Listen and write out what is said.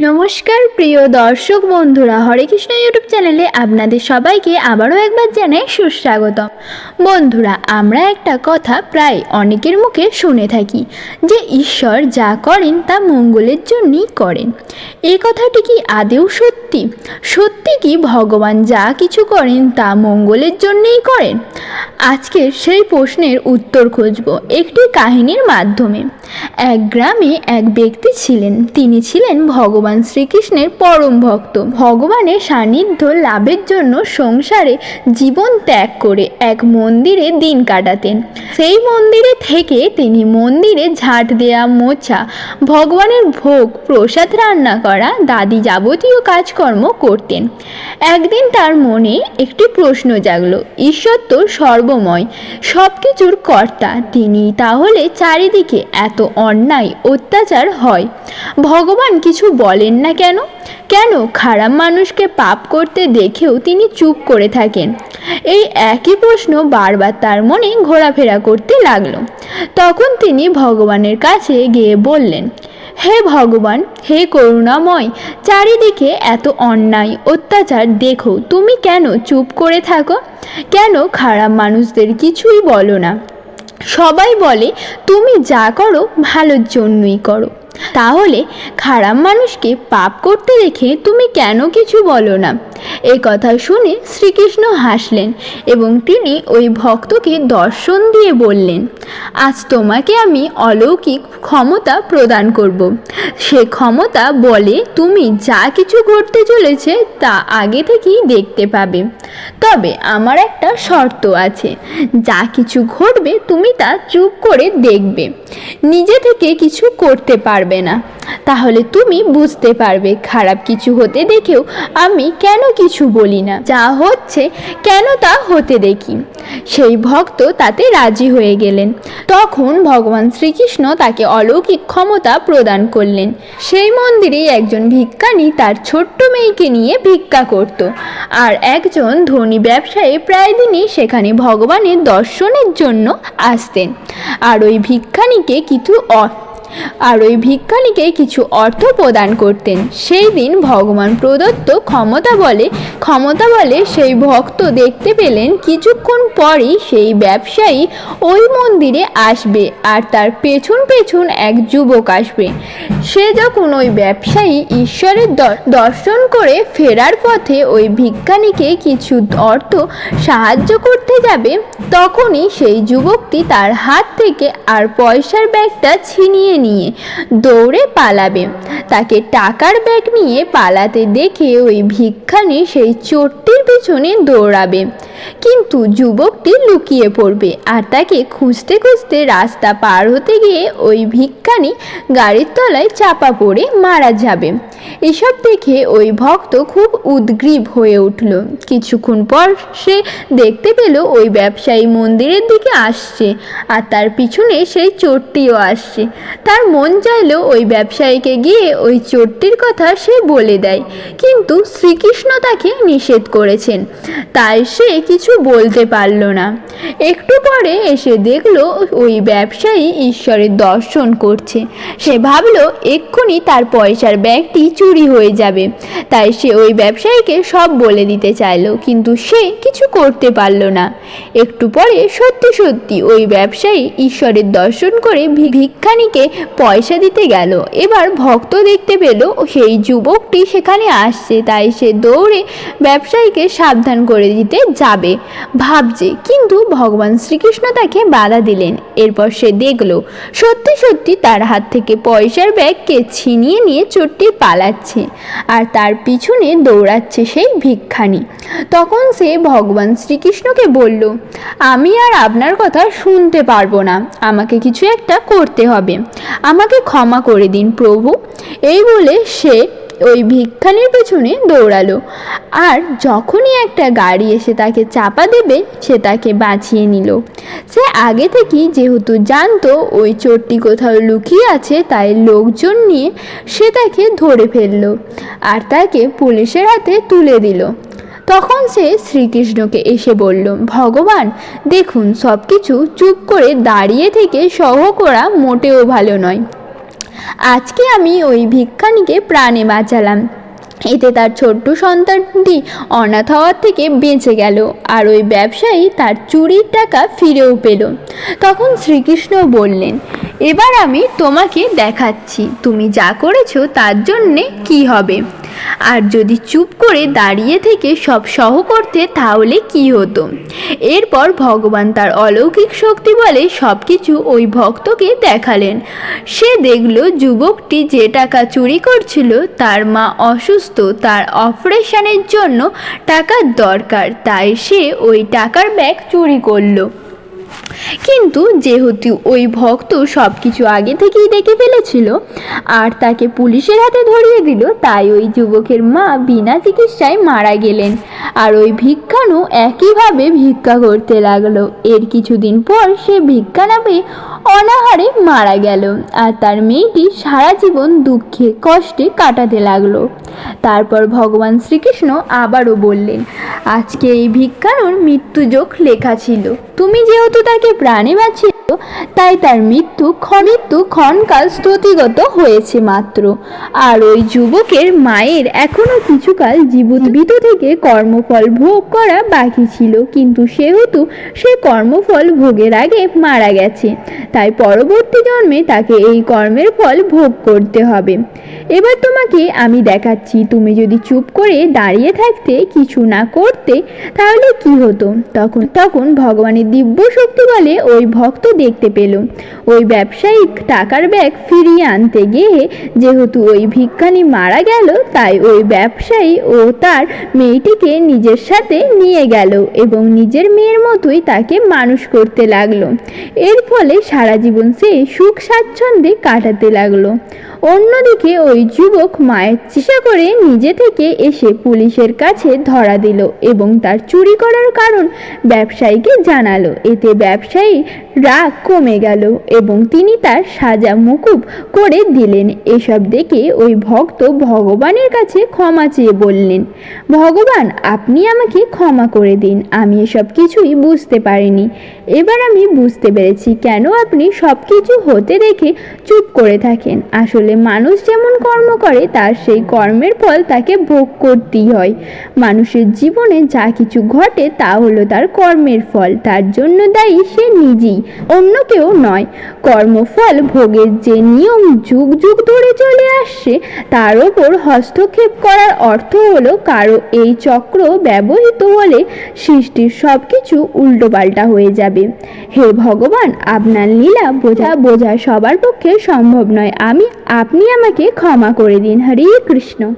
নমস্কার, প্রিয় দর্শক বন্ধুরা, হরে কৃষ্ণ ইউটিউব চ্যানেলে আপনাদের সবাইকে আবারও একবার জানাই সুস্বাগতম। বন্ধুরা, আমরা একটা কথা প্রায় অনেকের মুখে শুনে থাকি যে ঈশ্বর যা করেন তা মঙ্গলের জন্যই করেন। এই কথাটি কি আদেও সত্যি? সত্যি কি ভগবান যা কিছু করেন তা মঙ্গলের জন্যেই করেন? আজকের সেই প্রশ্নের উত্তর খুঁজব একটি কাহিনীর মাধ্যমে। এক গ্রামে এক ব্যক্তি ছিলেন, তিনি ছিলেন ভগবান শ্রীকৃষ্ণের পরম ভক্ত। ভগবানের সান্নিধ্য লাভের জন্য সংসারে জীবন ত্যাগ করে এক মন্দিরে দিন কাটাতেন। সেই মন্দিরে থেকে তিনি মন্দিরে ঝাঁট দেয়া, মোছা, ভগবানের ভোগ, প্রসাদ রান্না করা, দাদি যাবতীয় কাজকর্ম করতেন। একদিন তার মনে একটি প্রশ্ন জাগলো, ঈশ্বর তো সর্বময় সব কিছুর কর্তা, তিনি তাহলে চারিদিকে এত অন্যায়, অত্যাচার হয়। ভগবান কিছু বলেন না কেন? কেন খারাপ মানুষকে পাপ করতে দেখেও তিনি চুপ করে থাকেন? এই একই প্রশ্ন বারবার তার মনে ঘোরাফেরা করতে লাগল। তখন তিনি ভগবানের কাছে গিয়ে বললেন, হে ভগবান, হে করুণাময়, চারিদিকে এত অন্যায়, অত্যাচার দেখো, তুমি কেন চুপ করে থাকো? কেন খারাপ মানুষদের কিছুই বলো না? সবাই বলে, তুমি যা করো, ভালোর জন্যই করো। তাহলে খারাপ মানুষকে পাপ করতে দেখে তুমি কেন কিছু বলো না? এই কথা শুনে শ্রীকৃষ্ণ হাসলেন এবং তিনি ওই ভক্তকে দর্শন দিয়ে বললেন, আজ তোমাকে আমি অলৌকিক ক্ষমতা প্রদান করব। সে ক্ষমতা বলে তুমি যা কিছু ঘটতে চলেছে তা আগে থেকেই দেখতে পাবে। তবে আমার একটা শর্ত আছে, যা কিছু ঘটবে তুমি তা চুপ করে দেখবে। নিজে থেকে কিছু করতে পারবে না। তাহলে তুমি বুঝতে পারবে, খারাপ কিছু হতে দেখেও আমি কেন কিছু বলি না। যা হচ্ছে, কেন তা হতে দেখি। সেই ভক্ত তাতে রাজি হয়ে গেলেন। তখন ভগবান শ্রীকৃষ্ণ তাকে অলৌকিক ক্ষমতা প্রদান করলেন। সেই মন্দিরে একজন ভিক্ষানী তার ছোট্ট মেয়েকে নিয়ে ভিক্ষা করত। আর একজন ধনী ব্যবসায়ী প্রায় দিনই সেখানে ভগবানের দর্শনের জন্য আসতেন। আর ওই ভিক্ষানীকে কিছু অ- আর ওই ভিক্ষানীকে কিছু অর্থ প্রদান করতেন। সেই দিন ভগবান প্রদত্ত ক্ষমতা বলে ক্ষমতা বলে সেই ভক্ত দেখতে পেলেন কিছুক্ষণ পরই সেই ব্যবসায়ী ওই মন্দিরে আসবে আর তার পেছন পেছন এক যুবক আসবে। সে যখন ওই ব্যবসায়ী ঈশ্বরের দর্শন করে ফেরার পথে ওই ভিক্ষানীকে কিছু অর্থ সাহায্য করতে যাবে, তখনই সেই যুবকটি তার হাত থেকে আর পয়সার ব্যাগটা ছিনিয়ে নিয়ে দৌড়ে পালাবে। তাকে টাকার ব্যাগ নিয়ে পালাতে দেখে ওই ভিক্ষানি সেই চোরটির পেছনে দৌড়াবে। কিন্তু যুবকটি লুকিয়ে পড়বে আর তাকে খুঁজতে খুঁজতে রাস্তা পার হতে গিয়ে ওই ভিক্ষানি গাড়ির তলায় চাপা পড়ে মারা যাবে। এসব দেখে ওই ভক্ত খুব উদ্গ্রীব হয়ে উঠল। কিছুক্ষণ পর সে দেখতে পেল ওই ব্যবসায়ী মন্দিরের দিকে আসছে আর তার পিছনে সেই চোরটিও আসছে। তার মন চাইলেও ওই ব্যবসায়ীকে গিয়ে ওই চোরটির কথা সে বলে দেয়। কিন্তু শ্রীকৃষ্ণ তাকে নিষেধ করেছেন। তাই সে কিছু বলতে পারল না। একটু পরে এসে দেখল ওই ব্যবসায়ী ঈশ্বরের দর্শন করছে। সে ভাবল, এক্ষুনি তার পয়সার ব্যাগটি চুরি হয়ে যাবে। তাই সে ওই ব্যবসায়ীকে সব বলে দিতে চাইলো, কিন্তু সে কিছু করতে পারল না। একটু পরে সত্যি সত্যি ওই ব্যবসায়ী ঈশ্বরের দর্শন করে ভিক্ষানীকে পয়সা দিতে গেল। এবার ভক্ত দেখতে পেল সেই যুবকটি সেখানে আসছে, তাই সে দৌড়ে ব্যবসায়ীকে সাবধান করে দিতে যাবে। ভাবছে, কিন্তু ভগবান শ্রীকৃষ্ণ তাকে বাধা দিলেন। এরপর সে দেখল, সত্যি সত্যি তার হাত থেকে পয়সার ব্যাগকে ছিনিয়ে নিয়ে চোরটি পালাচ্ছে। আর তার পিছনে দৌড়াচ্ছে সেই ভিক্ষানি। তখন সে ভগবান শ্রীকৃষ্ণকে বলল, আমি আর আপনার কথা শুনতে পারব না। আমাকে কিছু একটা করতে হবে। আমাকে ক্ষমা করে দিন প্রভু। এই বলে সে ওই ভিক্ষানির পেছনে দৌড়ালো। আর যখনই একটা গাড়ি এসে তাকে চাপা দেবে, সে তাকে বাঁচিয়ে নিল। সে আগে থেকেই যেহেতু জানতো ওই চোরটি কোথাও লুকিয়ে আছে, তাই লোকজন নিয়ে সে তাকে ধরে ফেলল আর তাকে পুলিশের হাতে তুলে দিল। তখন সে শ্রীকৃষ্ণকে এসে বলল, ভগবান, দেখুন সব কিছু চুপ করে দাঁড়িয়ে থেকে সহ করা মোটেও ভালো নয়। আজকে আমি ওই ভিক্ষানীকে প্রাণে বাঁচালাম। এতে তার ছোট্ট সন্তানটি অনাথ হওয়ার থেকে বেঁচে গেল আর ওই ব্যবসায়ী তার চুরির টাকা ফিরেও পেল। তখন শ্রীকৃষ্ণ বললেন, এবার আমি তোমাকে দেখাচ্ছি। তুমি যা করেছ তার জন্যে কি হবে? আর যদি চুপ করে দাঁড়িয়ে থেকে সব সহ করতে, তাহলে কি হতো? এরপর ভগবান তার অলৌকিক শক্তি বলে সব কিছু ওই ভক্তকে দেখালেন। সে দেখল যুবকটি যে টাকা চুরি করছিল, তার মা অসুস্থ, তার অপারেশনের জন্য টাকার দরকার, তাই সে ওই টাকার ব্যাগ চুরি করল। কিন্তু যেহেতু ওই ভক্ত সব কিছু আগে থেকেই দেখে ফেলেছিল আর তাকে পুলিশের হাতে ধরিয়ে দিল, তাই ওই যুবকের মা বিনা চিকিৎসায় মারা গেলেন। আর ওই ভিক্ষানু একইভাবে ভিক্ষা করতে লাগল। এর কিছুদিন পর সে ভিক্ষা না পেয়ে অনাহারে মারা গেল আর তার মেয়েটি সারা জীবন দুঃখে, কষ্টে কাটাতে লাগল। তারপর ভগবান শ্রীকৃষ্ণ আবারও বললেন, আজকে এই ভিক্ষানুর মৃত্যুযোগ লেখা ছিল। তুমি যেহেতু তাকে প্রাণে বাঁচিয়েছ, তাই তার মৃত্যু মৃত্যু ক্ষণকাল স্তুতিগত হয়েছে মাত্র। আর ওই যুবকের মায়ের এখনও কিছুকাল জীবিত থেকে কর্মফল ভোগ করা বাকি ছিল। কিন্তু সেহেতু সে কর্মফল ভোগের আগে মারা গেছে। তাই পরবর্তী জন্মে তাকে এই কর্মের ফল ভোগ করতে হবে। এবার তোমাকে আমি দেখাচ্ছি, তুমি যদি চুপ করে দাঁড়িয়ে থাকতে কিছু না করতে, তাহলে কি হতো? তখন তখন ভগবানের দিব্য শক্তি বলে ওই ভক্ত দেখতে পেল। ওই ব্যবসায়িক টাকার ব্যাগ ফিরিয়ে আনতে গিয়ে যেহেতু ওই ভিক্ষানি মারা গেল, তাই ওই ব্যবসায়ী ও তার মেয়েটিকে নিজের সাথে নিয়ে গেল এবং নিজের মেয়ের মতোই তাকে মানুষ করতে লাগল। এর ফলে সারা জীবন সে সুখ স্বাচ্ছন্দ্যে কাটাতে লাগল। অন্যদিকে ওই যুবক মায়ের চিকিৎসা করে নিজে থেকে এসে পুলিশের কাছে ধরা দিল এবং তার চুরি করার কারণ ব্যবসায়ীকে জানালো। এতে ব্যবসায়ী রাগ কমে গেল এবং তিনি তার সাজা মুকুব করে দিলেন। এসব দেখে ওই ভক্ত ভগবানের কাছে ক্ষমা চেয়ে বললেন, ভগবান, আপনি আমাকে ক্ষমা করে দিন। আমি এসব কিছুই বুঝতে পারিনি। এবার আমি বুঝতে পেরেছি কেন আপনি সব কিছু হতে দেখে চুপ করে থাকেন। আসলে মানুষ যেমন কর্ম করে, তার সেই কর্মের ফল তাকে ভোগ করতেই হয়। মানুষের জীবনে যা কিছু ঘটে, তা হলো তার কর্মের ফল। তার জন্য দায়ী সে নিজেই, অন্য কেউ নয়। কর্মফল ভোগের যে নিয়ম যুগ যুগ ধরে চলে আসছে, তার ওপর হস্তক্ষেপ করার অর্থ হলো কারও এই চক্র ব্যবহৃত হলে সৃষ্টির সব কিছু উল্টোপাল্টা হয়ে যাবে। হে ভগবান, আপনার লীলা বোঝা বোঝা সবার পক্ষে সম্ভব নয়। আমি আপনি আমাকে ক্ষমা করে দিন। হরে কৃষ্ণ।